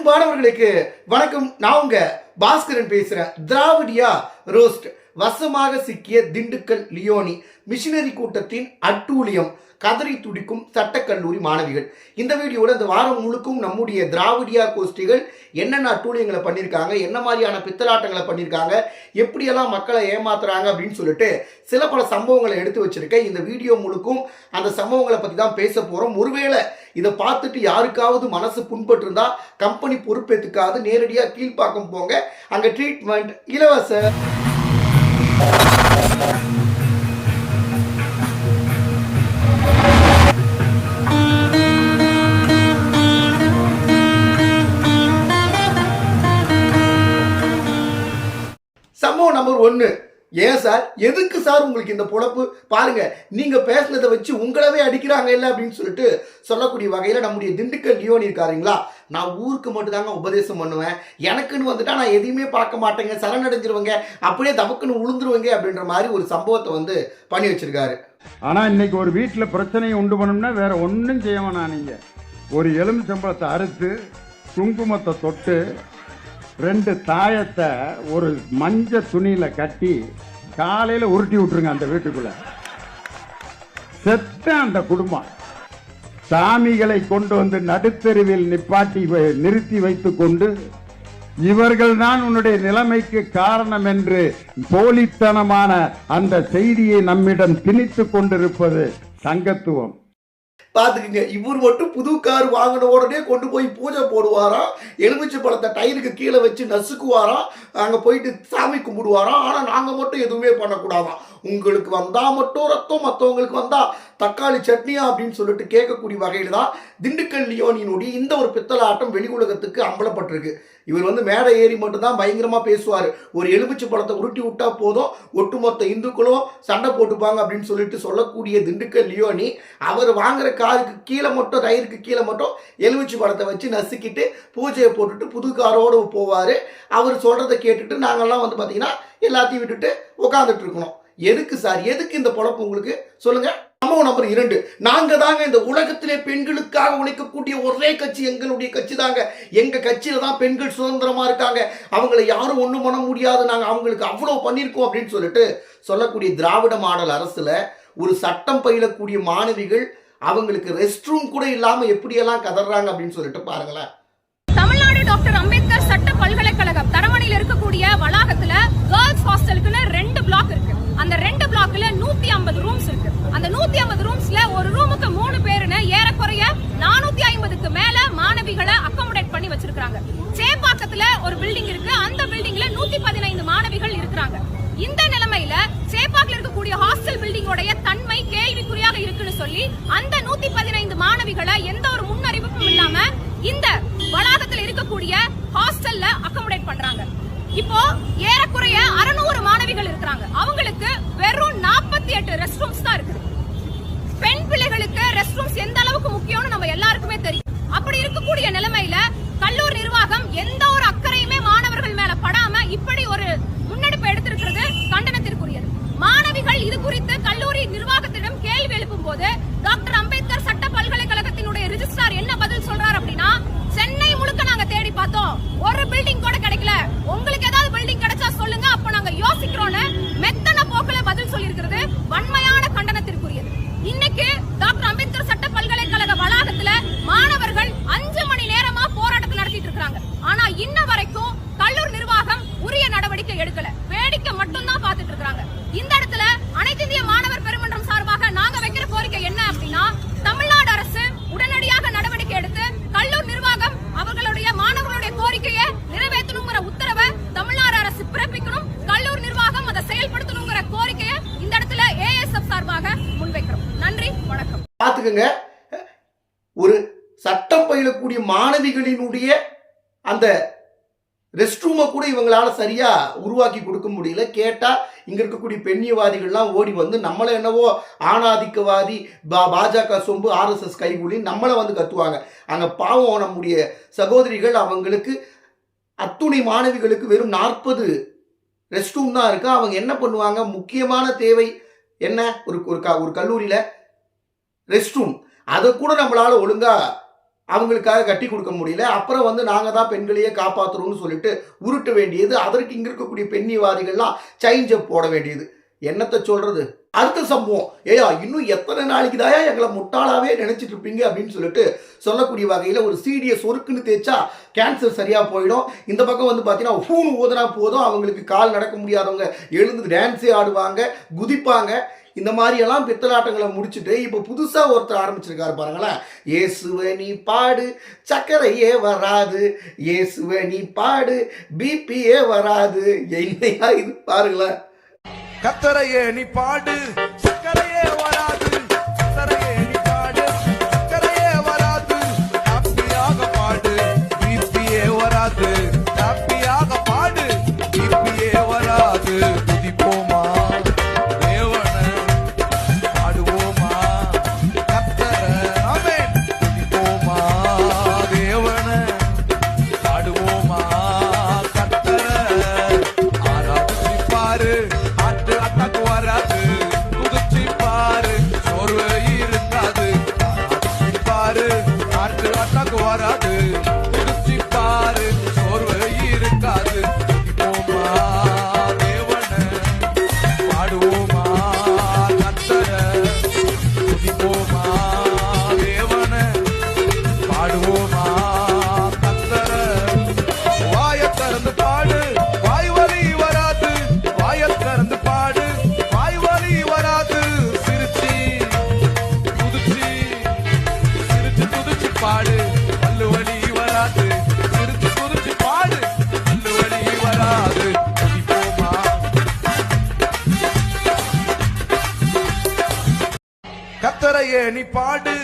அன்பானவர்களுக்கு வணக்கம். நான் உங்க பாஸ்கரன் பேசுறேன். திராவிடியா ரோஸ்ட். வசமாக சிக்கிய திண்டுக்கல் லியோனி மிஷினரி கூட்டத்தின் அட்டூழியம் கதறி துடிக்கும் சட்டக்கல்லூரி மாணவிகள். இந்த வீடியோவில் இந்த வாரம் முழுக்கும் நம்முடைய திராவிடியா கோஷ்டிகள் என்னென்ன அட்டூழியங்களை பண்ணியிருக்காங்க என்ன மாதிரியான பித்தலாட்டங்களை பண்ணியிருக்காங்க எப்படியெல்லாம் மக்களை ஏமாத்துறாங்க அப்படின்னு சொல்லிட்டு சில பல சம்பவங்களை எடுத்து வச்சிருக்கேன். இந்த வீடியோ முழுக்கும் அந்த சம்பவங்களை பற்றி தான் பேச போகிறோம் ஒருவேளை இதை பார்த்துட்டு யாருக்காவது மனசு புண்பட்டிருந்தா கம்பெனி பொறுப்பேற்றுக்காது நேரடியாக கீழ்ப்பாக்கம் போங்க. அங்கே ட்ரீட்மெண்ட் இலவச சம்பவம் நம்பர் ஒன்று ஏன் சார்? எதுக்கு சார் உங்களுக்கு இந்த பொழப்பு? பாருங்க நீங்க பேசுனதை வச்சு உங்களவே அடிக்கிறாங்க இல்லை அப்படின்னு சொல்லிட்டு சொல்லக்கூடிய வகையில் நம்முடைய திண்டுக்கல் லியோன் இருக்காருங்களா? நான் ஊருக்கு மட்டும் தாங்க உபதேசம் பண்ணுவேன். எனக்குன்னு வந்துட்டா நான் எதையுமே பார்க்க மாட்டேங்க. சரணடைஞ்சிருவங்க. அப்படியே தமக்குன்னு உளுந்துருவங்க அப்படின்ற மாதிரி ஒரு சம்பவத்தை வந்து பண்ணி வச்சிருக்காரு. ஆனா இன்னைக்கு ஒரு வீட்டுல பிரச்சனையை உண்டு பண்ணோம்னா வேற ஒன்றும் செய்ய வேணாம் நீங்க ஒரு எலுமிச்சம்பழத்தை அறுத்து குங்குமத்தை தொட்டு ரெண்டு தாயத்தை ஒரு மஞ்ச துணியில கட்டி காலையில உருட்டி விட்டுருங்க அந்த வீட்டுக்குள்ள. செத்த அந்த குடும்பம். சாமிகளை கொண்டு வந்து நடுத்தெருவில் நிப்பாட்டி வை- நிறுத்தி வைத்துக் கொண்டு இவர்கள் தான் உன்னுடைய நிலைமைக்கு காரணம் என்று போலித்தனமான அந்த செய்தியை நம்மிடம் திணித்துக் கொண்டிருப்பது சங்கத்துவம். பார்த்துக்குங்க இவர் மட்டும் புது கார் வாங்கின உடனே கொண்டு போய் பூஜை போடுவாராம். எலுமிச்சை பழத்தை டயருக்கு கீழே வச்சு நசுக்குவாராம். அங்கே போயிட்டு சாமி கும்பிடுவாராம். ஆனால் நாங்கள் மட்டும் எதுவுமே பண்ணக்கூடாதான் உங்களுக்கு வந்தால் மட்டும் ரத்தம் மற்றவங்களுக்கு வந்தால் தக்காளி சட்னியா அப்படின்னு சொல்லிட்டு கேட்கக்கூடிய வகையில் தான் திண்டுக்கல் லியோனியினுடைய இந்த ஒரு பித்தலாட்டம் வெளி உலகத்துக்கு அம்பலப்பட்டிருக்கு. இவர் வந்து மேடை ஏறி மட்டும்தான் பயங்கரமாக பேசுவார். ஒரு எலுமிச்சை பழத்தை உருட்டி விட்டா போதும் ஒட்டுமொத்த இந்துக்களும் சண்டை போட்டுப்பாங்க அப்படின்னு சொல்லிட்டு சொல்லக்கூடிய திண்டுக்கல் லியோனி அவர் வாங்குற காருக்கு கீழே மட்டும் டயருக்கு கீழே மட்டும் எலுமிச்சை பழத்தை வச்சு நசுக்கிட்டு பூஜையை போட்டுட்டு புது காரோடு போவார். அவர் சொல்கிறத கேட்டுட்டு நாங்கள்லாம் வந்து பார்த்திங்கன்னா எல்லாத்தையும் விட்டுட்டு உட்காந்துட்டு இருக்கணும். எதுக்கு சார்? எதுக்கு இந்த பொழப்பு உங்களுக்கு? சொல்லுங்க. சம்பவம் நம்பர் இரண்டு. நாங்க தாங்க இந்த உலகத்திலே பெண்களுக்காக உழைக்கக்கூடிய ஒரே கட்சி எங்களுடைய கட்சி தாங்க. எங்க கட்சியில தான் பெண்கள் சுதந்திரமா இருக்காங்க. அவங்களை யாரும் ஒண்ணும் பண்ண முடியாது. நாங்க அவங்களுக்கு அவ்வளவு பண்ணியிருக்கோம் அப்படின்னு சொல்லிட்டு சொல்லக்கூடிய திராவிட மாடல் அரசுல ஒரு சட்டம் பயிலக்கூடிய மாணவிகள் அவங்களுக்கு ரெஸ்ட் ரூம் கூட இல்லாம எப்படியெல்லாம் கதறாங்க அப்படின்னு சொல்லிட்டு பாருங்களேன். தமிழ்நாடு டாக்டர் அம்பேத்கர் சட்ட பல்கலைக்கழகம் தரமணியில் இருக்கக்கூடிய வளாகத்துல கேர்ள்ஸ் ஹாஸ்டலுக்குன்னு ரெண்டு அந்த நூத்தி ஐம்பது ரூம்ஸ் இருக்கு. அந்த நூத்தி ஐம்பது ரூம்ஸ்ல ஒரு ரூமுக்கு மூணு பேருன்னு ஏறக்குறைய நானூத்தி ஐம்பதுக்கு மேல மாணவிகளை அக்கோமடேட் பண்ணி வச்சிருக்காங்க சேப்பாக்கத்துல ஒரு பில்டிங் இருக்கு. அந்த பில்டிங்ல நூத்தி பதினைந்து மாணவிகள் இருக்கிறாங்க. இந்த நிலைமையில சேப்பாக்கில் இருக்கக்கூடிய ஹாஸ்டல் பில்டிங்கோடைய தன்மை கேள்விக்குறியாக இருக்குன்னு சொல்லி அந்த நூத்தி பதினைந்து மாணவிகளை எந்த ஒரு முன்னறிவிப்பும் இல்லாம இந்த வளாகத்தில் இருக்கக்கூடிய ஹாஸ்டல்ல அக்கோமடேட் பண்றாங்க. இப்போ ஏறக்குறைய அறுநூறு மாணவிகள் இருக்கிறாங்க. அவங்களுக்கு வெறும் நாற்பத்தி எட்டு ரெஸ்ட் ரூம்ஸ் தான் இருக்குது பெண் பிள்ளைகளுக்கு ரெஸ்ட் ரூம்ஸ் எந்த அளவுக்கு முக்கியம்னு நம்ம எல்லாருக்குமே தெரியும். அப்படி இருக்கக்கூடிய நிலைமையில கல்லூரி நிர்வாகம் எந்த ஒரு அக்கறையுமே மாணவர்கள் மேல படாம இப்படி ஒரு முன்னெடுப்பு எடுத்திருக்கிறது கண்டனத்திற்குரியது மாணவிகள் இது குறித்து கல்லூரி நிர்வாகத்திடம் கேள்வி எழுப்பும் போது டாக்டர் அம்பேத்கர் சட்ட பல்கலைக்கழகத்தினுடைய ரிஜிஸ்ட்ரார் என்ன பதில் சொல்றாரு அப்படின்னா சென்னை முழுக்க நாங்க தேடி பார்த்தோம் ஒரு பில்டிங் கூட கிடைக்கல உங்களுக்கு ஏதாவது பில்டிங் கிடைச்சா சொல்லுங்க அப்ப நாங்க யோசிக்கிறோம்னு மெத்தன போக்குல பதில் சொல்லியிருக்கிறது வன்மையான கண்டனத்திற்குரியது இன்னைக்கு டாக்டர் அம்பேத்கர் சட்ட பல்கலைக்கழக வளாகத்துல மாணவர்கள் அஞ்சு மணி நேரமா போராட்டத்தை நடத்திட்டு இருக்காங்க ஆனா இன்ன வரைக்கும் கல்லூர் நிர்வாகம் உரிய நடவடிக்கை எடுக்கல வேடிக்கை மட்டும் தான் பார்த்துட்டு இருக்காங்க இந்த இடத்துல அனைத்து இந்திய மாணவர் பெருமன்றம் சார்பாக நாங்க வைக்கிற கோரிக்கை என்ன அப்படின்னா தமிழ்நாடு அரசு உடனடியாக நடவடிக்கை எடுத்து கல்லூர் நிர்வாகம் அவர்களுடைய மாணவர்களுடைய கோரிக்கையை நிறைவேற்றணுங்கிற உத்தரவை தமிழ்நாடு அரசு பிறப்பிக்கணும் கல்லூர் நிர்வாகம் அதை செயல்படுத்தணுங்கிற கோரிக்கையை இந்த இடத்துல ஏஎஸ்எஃப் சார்பாக முன்வைக்கிறோம் நன்றி வணக்கம் பார்த்துக்கோங்க. ஒரு சட்டம் பயிலக்கூடிய மாணவிகளினுடைய அந்த ரெஸ்ட் ரூமை கூட இவங்களால சரியா உருவாக்கி கொடுக்க முடியல. கேட்டா இங்க இருக்கக்கூடிய பெண்ணியவாதிகள்லாம் ஓடி வந்து நம்மளை என்னவோ ஆணாதிக்கவாதி பா பாஜக சொம்பு ஆர்எஸ்எஸ் கைகூலி நம்மளை வந்து கத்துவாங்க. அங்க பாவம் நம்முடைய சகோதரிகள் அவங்களுக்கு அத்துணை மாணவிகளுக்கு வெறும் நாற்பது ரெஸ்ட் ரூம் தான் இருக்கு. அவங்க என்ன பண்ணுவாங்க? முக்கியமான தேவை என்ன? ஒரு ஒரு க- ஒரு கல்லூரியில ரெஸ்ட் ரூம் அதை கூட நம்மளால் ஒழுங்காக அவங்களுக்காக கட்டி கொடுக்க முடியல. அப்புறம் வந்து நாங்கள் தான் பெண்களையே காப்பாற்றுறோம்னு சொல்லிட்டு உருட்ட வேண்டியது அதற்கு இங்கே இருக்கக்கூடிய பெண்ணிவாதிகள்லாம் சைஞ்ச போட வேண்டியது. என்னத்தை சொல்கிறது அடுத்த சம்பவம். ஏயா இன்னும் எத்தனை நாளைக்கு தாயா எங்களை முட்டாளாவே நினைச்சிட்டு இருப்பீங்க அப்படின்னு சொல்லிட்டு சொல்லக்கூடிய வகையில் ஒரு சீடியை சொருக்குன்னு தேய்ச்சா கேன்சர் சரியாக போயிடும். இந்த பக்கம் வந்து பார்த்தீங்கன்னா ஃபூன் ஊதுனா போதும். அவங்களுக்கு கால் நடக்க முடியாதவங்க எழுந்து டான்ஸே ஆடுவாங்க குதிப்பாங்க. இந்த மாதிரியெல்லாம் பித்தலாட்டங்களை முடிச்சுட்டு இப்போ புதுசாக ஒருத்தர் ஆரம்பிச்சிருக்காரு பாருங்களேன். இயேசுவே நீ பாடு சர்க்கரையே வராது. இயேசுவே நீ பாடு பிபியே வராது. என்னையா இது பாருங்களேன். கத்தரையே நீ பாடு நீ பாடு.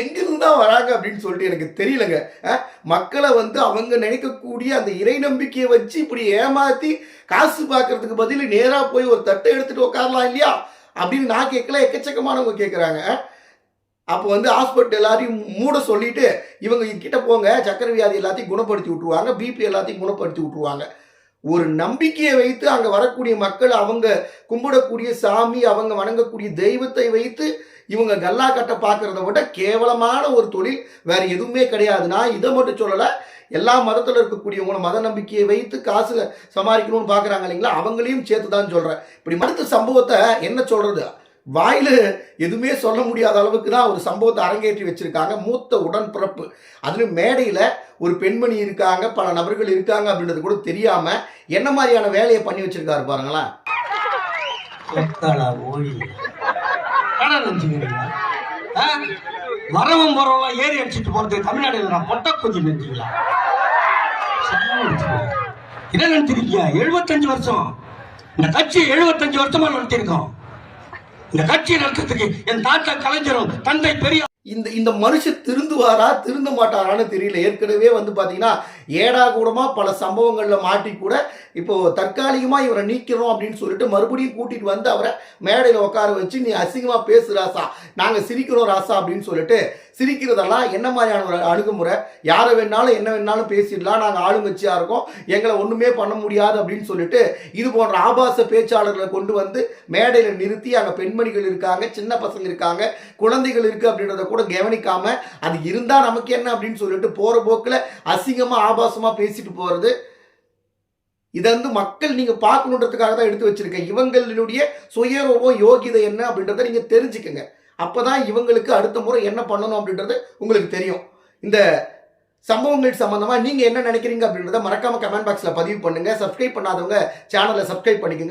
எங்கிருந்து தான் வராங்க அப்படின்னு சொல்லிட்டு எனக்கு தெரியலங்க. மக்களை வந்து அவங்க நினைக்கக்கூடிய அந்த இறை நம்பிக்கையை வச்சு இப்படி ஏமாத்தி காசு பார்க்கறதுக்கு பதில் நேரா போய் ஒரு தட்டை எடுத்துட்டு உட்காரலாம் இல்லையா? அப்படின்னு நான் கேட்கல எக்கச்சக்கமானவங்க கேட்குறாங்க. அப்போ வந்து ஹாஸ்பிட்டல் எல்லாரையும் மூட சொல்லிட்டு இவங்க கிட்ட போங்க சக்கரை வியாதி எல்லாத்தையும் குணப்படுத்தி விட்ருவாங்க பிபி எல்லாத்தையும் குணப்படுத்தி விட்ருவாங்க ஒரு நம்பிக்கையை வைத்து அங்கே வரக்கூடிய மக்கள் அவங்க கும்பிடக்கூடிய சாமி அவங்க வணங்கக்கூடிய தெய்வத்தை வைத்து இவங்க கல்லா கட்ட பார்க்கறத விட கேவலமான ஒரு தொழில் வேற எதுவுமே கிடையாது. நான் இதை மட்டும் சொல்லலை எல்லா மதத்தில் இருக்கக்கூடியவங்களும் மத நம்பிக்கையை வைத்து காசு சமாளிக்கணும்னு பார்க்குறாங்க இல்லைங்களா? அவங்களையும் சேர்த்து தான் சொல்கிறேன் இப்படி மறுத்த சம்பவத்தை என்ன சொல்கிறது வாயில் எதுவுமே சொல்ல முடியாத அளவுக்கு தான் ஒரு சம்பவத்தை அரங்கேற்றி வச்சிருக்காங்க. மூத்த உடன்பிறப்பு. அதுலேயும் மேடையில் ஒரு பெண்மணி இருக்காங்க பல நபர்கள் இருக்காங்க அப்படின்றது கூட தெரியாமல் என்ன மாதிரியான வேலையை பண்ணி வச்சிருக்காரு பாருங்களேன். சொத்தடா ஓடி என்ன நினைச்சுக்கிறீங்க ஆ? போறவங்க ஏறி அடிச்சுட்டு போறது தமிழ்நாடு நான் பொட்ட கொஞ்சம் நினைச்சுங்களா என்ன நினைச்சிருக்கீங்க? எழுபத்தஞ்சு வருஷம். இந்த கட்சி எழுபத்தஞ்சு வருஷமா நடத்திருக்கோம் இந்த கட்சி நடத்துறதுக்கு என் தாத்தா கலைஞரும் தந்தை பெரிய இந்த இந்த மனுஷன் திருந்துவாரா திருந்த மாட்டாரான்னு தெரியல. ஏற்கனவே வந்து பாத்தீங்கன்னா ஏடா கூடமாக பல சம்பவங்களில் மாட்டி கூட இப்போது தற்காலிகமாக இவரை நீக்கிறோம் அப்படின்னு சொல்லிட்டு மறுபடியும் கூட்டிட்டு வந்து அவரை மேடையில் உட்கார வச்சு நீ அசிங்கமாக பேசு ராசா நாங்கள் சிரிக்கிறோம் ராசா அப்படின்னு சொல்லிட்டு சிரிக்கிறதெல்லாம் என்ன மாதிரியான ஒரு அணுகுமுறை? யாரை வேணாலும் என்ன வேணாலும் பேசிடலாம். நாங்கள் ஆளுங்கட்சியாக இருக்கோம். எங்களை ஒன்றுமே பண்ண முடியாது அப்படின்னு சொல்லிட்டு இது போன்ற ஆபாச பேச்சாளர்களை கொண்டு வந்து மேடையில் நிறுத்தி அங்கே பெண்மணிகள் இருக்காங்க சின்ன பசங்க இருக்காங்க குழந்தைகள் இருக்குது அப்படின்றத கூட கவனிக்காமல் அது இருந்தால் நமக்கு என்ன அப்படின்னு சொல்லிட்டு போகிற போக்கில் அசிங்கமாக ஆபாசமாக பேசிட்டு போகிறது இதை வந்து மக்கள் நீங்கள் பார்க்கணுன்றதுக்காக தான் எடுத்து வச்சிருக்கேன். இவங்களுடைய சுயரூபம் யோகிதை என்ன அப்படின்றத நீங்கள் தெரிஞ்சுக்கங்க. அப்பதான் இவங்களுக்கு அடுத்த முறை என்ன பண்ணணும் அப்படின்றது உங்களுக்கு தெரியும். இந்த சம்பவங்கள் சம்மந்தமாக நீங்கள் என்ன நினைக்கிறீங்க அப்படின்றத மறக்காம கமெண்ட் பாக்ஸில் பதிவு பண்ணுங்க. சப்ஸ்கிரைப் பண்ணாதவங்க சேனலை சப்ஸ்கிரைப் பண்ணிக்கோங்க.